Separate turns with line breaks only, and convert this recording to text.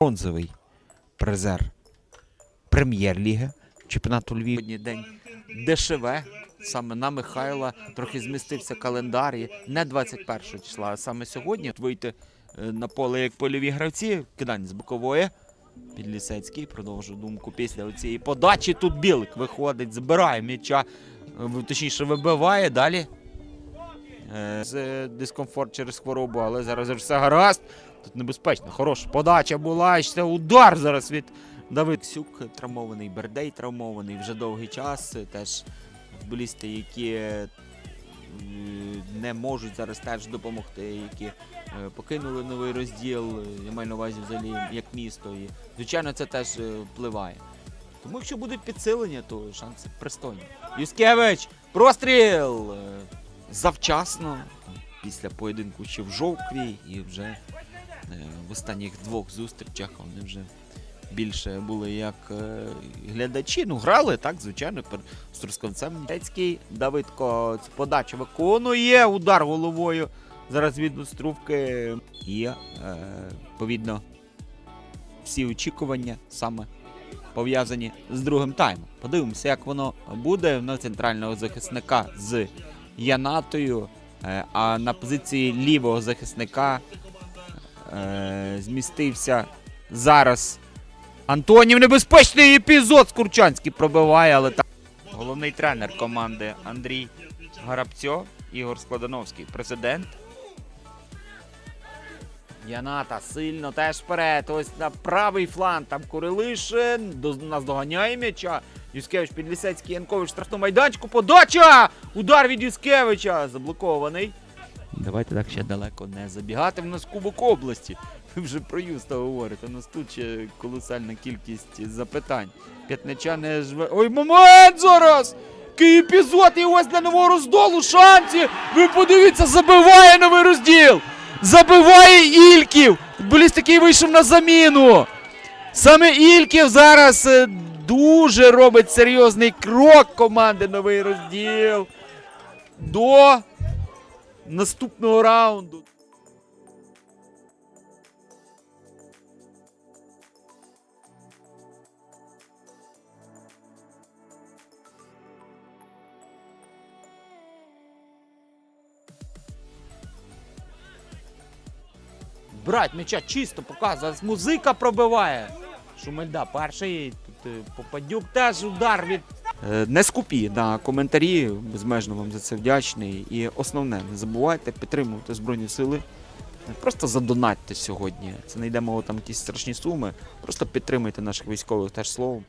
бронзовий призер прем'єр-ліги чемпіонату Львів. Сьогодні день ДШВ. Саме на Михайла трохи змістився календар. і Не 21 числа, а саме сьогодні вийти е, на поле як польові гравці. Кидання з бокової. Підлісецький продовжує думку після цієї подачі. Тут Білик виходить, збирає м'яча, е, точніше вибиває далі. Е, З дискомфорт через хворобу, але зараз все гаразд. Тут небезпечно. Хороша подача була. Ще удар зараз від Давид Ксюк травмований, Бердей травмований вже довгий час. Теж футболісти, які е, не можуть зараз теж допомогти, які е, покинули новий розділ. Я маю на увазі взагалі як місто. І, звичайно, це теж е, впливає. Тому якщо буде підсилення, то шанси пристойні. Юскевич! Простріл! Завчасно, після поєдинку ще в жовкві, і вже в останніх двох зустрічах вони вже більше були як е, глядачі. Ну, грали, так, звичайно, з Трускавцем. Тецький Давидко цю подачу виконує, удар головою. Зараз від Острувки. І, е, відповідно, всі очікування саме пов'язані з другим таймом. Подивимося, як воно буде. На центрального захисника з Янатою. Е, А на позиції лівого захисника е, змістився зараз Антонів. Небезпечний епізод Скурчанський пробиває, але так. Головний тренер команди Андрій Гарабцьо, Ігор Складановський, президент. Яната сильно теж вперед. Ось на правий фланг там Курилишин. До, наздоганяє м'яча. Юскевич Підлісецький Янкович в штрафному майданчику. Подача! Удар від Юскевича. Заблокований. Давайте так ще далеко не забігати. В нас Кубок області. Ви вже про Юста говорите. У нас тут ще колосальна кількість запитань. П'ятнича не жве. Ой, момент зараз! Який епізод! І ось для нового роздолу шанси! Ви подивіться, забиває новий розділ! Забиває Ільків! Футболіст, який вийшов на заміну! Саме Ільків зараз е, дуже робить серйозний крок команди новий розділ до наступного раунду. Брать м'яча чисто показує. Музика пробиває. Шумельда перший. Тут е, Попадюк теж удар від. Е, Не скупі на коментарі. Безмежно вам за це вдячний. І основне, не забувайте підтримувати Збройні Сили. Просто задонатьте сьогодні. Це не йде мова там якісь страшні суми. Просто підтримуйте наших військових теж словом.